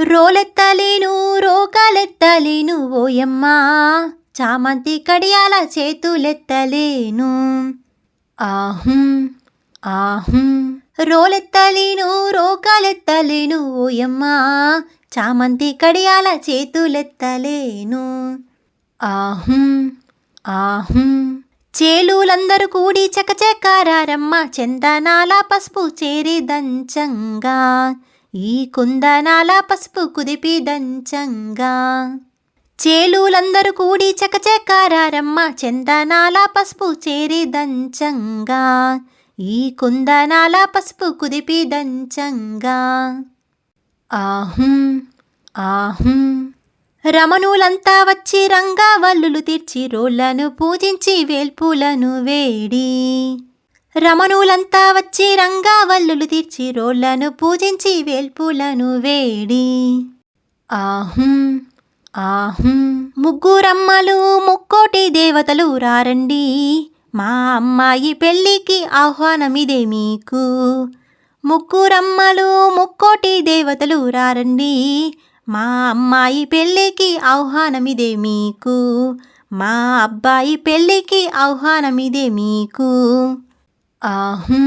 రోలెత్తలేను రోకాలెత్తలేను ఓయమ్మా. చామంతి కడియాల చేతులెత్తలేను. ఆహుం ఆహుం. రోలెత్తలేను రోకాలెత్తలేను ఓయమ్మా. చామంతి కడియాల చేతులెత్తలేను. ఆహుం ఆహుం. చేలులందరూ కూడి చకచకారమ్మ చందనాల పసుపు చేరి దంచంగా. ఈ కుందనాల పసుపు కుదిపి దంచంగా. చేలులందరూ కూడి చకచకారమ్మ చందనాల పసుపు చేరి దంచంగా. ఈ కుందనాల పసుపు కుదిపి దంచంగా. ఆహుం ఆహుం. రమణులంతా వచ్చి రంగా వల్లులు తీర్చి రోళ్ళను పూజించి వేల్పులను వేడి. రమణులంతా వచ్చి రంగావల్లులు తీర్చి రోళ్ళను పూజించి వేల్పులను వేడి. ఆహుం ఆహుం. ముగ్గురమ్మలు ముక్కోటి దేవతలు రారండి. మా అమ్మాయి పెళ్ళికి ఆహ్వానమిదే మీకు. ముగ్గురమ్మలు ముక్కోటి దేవతలు రారండి. మా అమ్మాయి పెళ్ళికి ఆహ్వానమిదే మీకు. మా అబ్బాయి పెళ్ళికి ఆహ్వానమిదే మీకు. ఆహుం